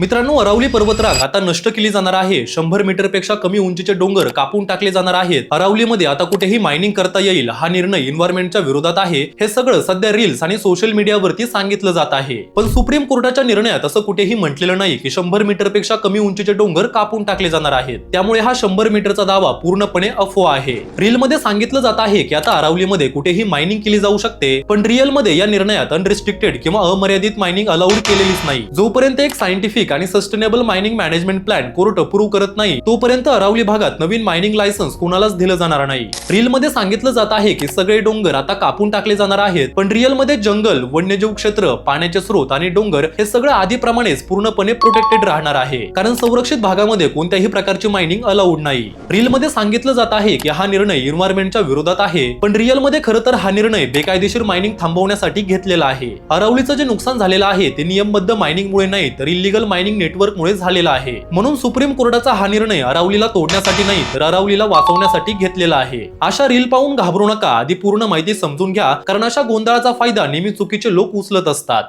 मित्रांनो अरावली पर्वतरांग आता नष्ट केली जाणार आहे. शंभर मीटरपेक्षा कमी उंचीचे डोंगर कापून टाकले जाणार आहेत. अरावलीमध्ये आता कुठेही मायनिंग करता येईल हा निर्णय इन्व्हायरमेंटच्या विरोधात आहे. हे सगळं सध्या रील्स आणि सोशल मीडियावरती सांगितलं जात आहे. पण सुप्रीम कोर्टाच्या निर्णयात असं कुठेही म्हटलेलं नाही की शंभर मीटरपेक्षा कमी उंचीचे डोंगर कापून टाकले जाणार आहेत. त्यामुळे हा शंभर मीटरचा दावा पूर्णपणे अफवा आहे. रीलमध्ये सांगितलं जात आहे की आता अरावलीमध्ये कुठेही मायनिंग केली जाऊ शकते पण रिअलमध्ये या निर्णयात अनरिस्ट्रिक्टेड किंवा अमर्यादित मायनिंग अलाउड केलेलीच नाही. जोपर्यंत एक सायंटिफिक आणि sustainable mining management plan court approve करत नाही तोपर्यंत अरावली भागात नवीन मायनिंग लायसन्स कोणालाच दिलं जाणार नाही. रील मध्ये सांगितलं जात आहे की सगळे डोंगर आता कापून टाकले जाणार आहेत पण रियलमध्ये जंगल वन्यजीव क्षेत्र पाण्याचे स्रोत आणि डोंगर हे सगळं आधीप्रमाणेच पूर्णपणे प्रोटेक्टेड राहणार आहे. कारण संरक्षित भागामध्ये कोणत्याही प्रकारची मायनिंग अलाउड नाही. रील मध्ये सांगितलं जात आहे की हा निर्णय इन्व्हायरमेंटच्या विरोधात आहे पण रिअलमध्ये खरं तर हा निर्णय बेकायदेशीर मायनिंग थांबवण्यासाठी घेतलेला आहे. अरावलीचं जे नुकसान झालेलं आहे ते नियमबद्ध मायनिंगमुळे नाही तर इलिगल मायनिंग नेटवर्कमुळे झालेला आहे. म्हणून सुप्रीम कोर्टाचा हा निर्णय अरावलीला तोडण्यासाठी नाही तर अरावलीला वाचवण्यासाठी घेतलेला आहे. अशा रील पाहून घाबरू नका. आधी पूर्ण माहिती समजून घ्या कारण अशा गोंधळाचा फायदा नेहमी चुकीचे लोक उचलत असतात.